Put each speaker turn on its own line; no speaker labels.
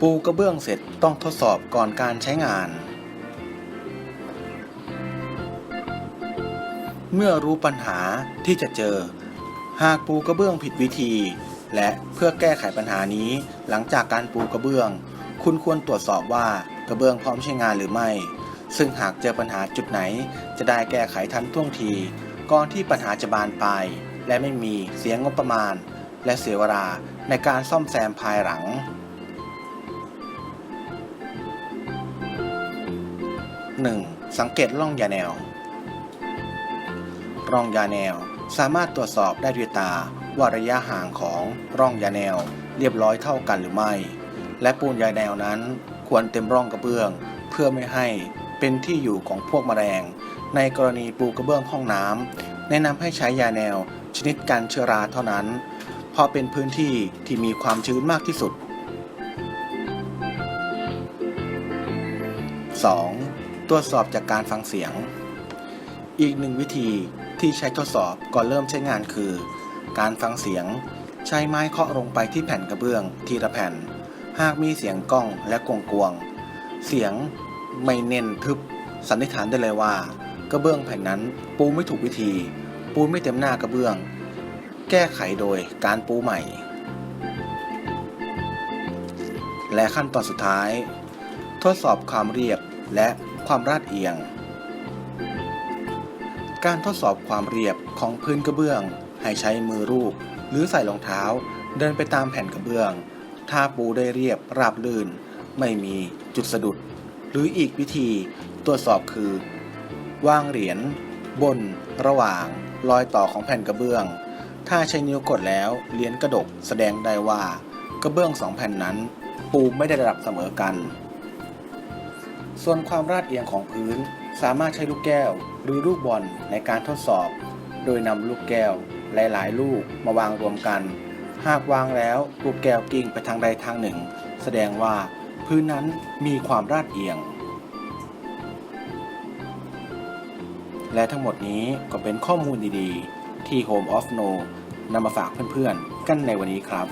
ปูกระเบื้องเสร็จต้องทดสอบก่อนการใช้งาน เมื่อรู้ปัญหาที่จะเจอ หากปูกระเบื้องผิดวิธี และเพื่อแก้ไขปัญหานี้หลังจากการปูกระเบื้อง คุณควรตรวจสอบว่ากระเบื้องพร้อมใช้งานหรือไม่ ซึ่งหากเจอปัญหาจุดไหน จะได้แก้ไขทันท่วงที ก่อนที่ปัญหาจะบานปลายและไม่มีเสียงงบประมาณ และเสียเวลาในการซ่อมแซมภายหลัง 1. สังเกตร่องยาแนว ร่องยาแนว สามารถตรวจสอบได้ด้วยตาว่าระยะห่างของร่องยาแนว เรียบร้อยเท่ากันหรือไม่ และปูนยาแนวนั้นควรเต็มร่องกระเบื้อง เพื่อไม่ให้เป็นที่อยู่ของพวกแมลง ในกรณีปูกระเบื้องห้องน้ำแนะนำให้ใช้ยาแนว ชนิดกันเชื้อราเท่านั้น เพราะเป็นพื้นที่ที่มีความชื้นมากที่สุด 2. ตรวจสอบจากการฟังเสียง อีกหนึ่งวิธีที่ใช้ทดสอบก่อนเริ่มใช้งานคือ การฟังเสียง ใช้ไม้เคาะลงไปที่แผ่นกระเบื้องทีละแผ่น หากมีเสียงก้องและกวงกวงๆเสียงไม่เน้นทึบ สันนิษฐานได้เลยว่า กระเบื้องแผ่นนั้นปูไม่ถูกวิธี ปูไม่เต็มหน้ากระเบื้อง แก้ไขโดยการปูใหม่ และขั้นตอนสุดท้าย ทดสอบความเรียบและ ความราดเอียง การทดสอบความเรียบของพื้นกระเบื้อง ให้ใช้มือรูป หรือใส่รองเท้า เดินไปตามแผ่นกระเบื้อง ถ้าปูได้เรียบราบลื่น ไม่มีจุดสะดุด หรืออีกวิธีตรวจสอบคือ วางเหรียญบน ระหว่างรอยต่อของแผ่นกระเบื้อง ถ้าใช้นิ้วกดแล้วเหรียญกระดกแสดงได้ว่ากระเบื้องสองแผ่นนั้น ปูไม่ได้ระดับเสมอกัน ส่วนความราดเอียงของพื้นสามารถใช้ลูกแก้วหรือลูกบอลในการทดสอบ โดยนำลูกแก้วหลาย ๆ ลูกมาวางรวมกัน หากวางแล้วลูกแก้วกิ่งไปทางใดทางหนึ่ง แสดงว่าพื้นนั้นมีความราดเอียง และทั้งหมดนี้ก็เป็นข้อมูลดี ๆ ที่ Home of No นำมาฝากเพื่อน ๆ กันในวันนี้ครับ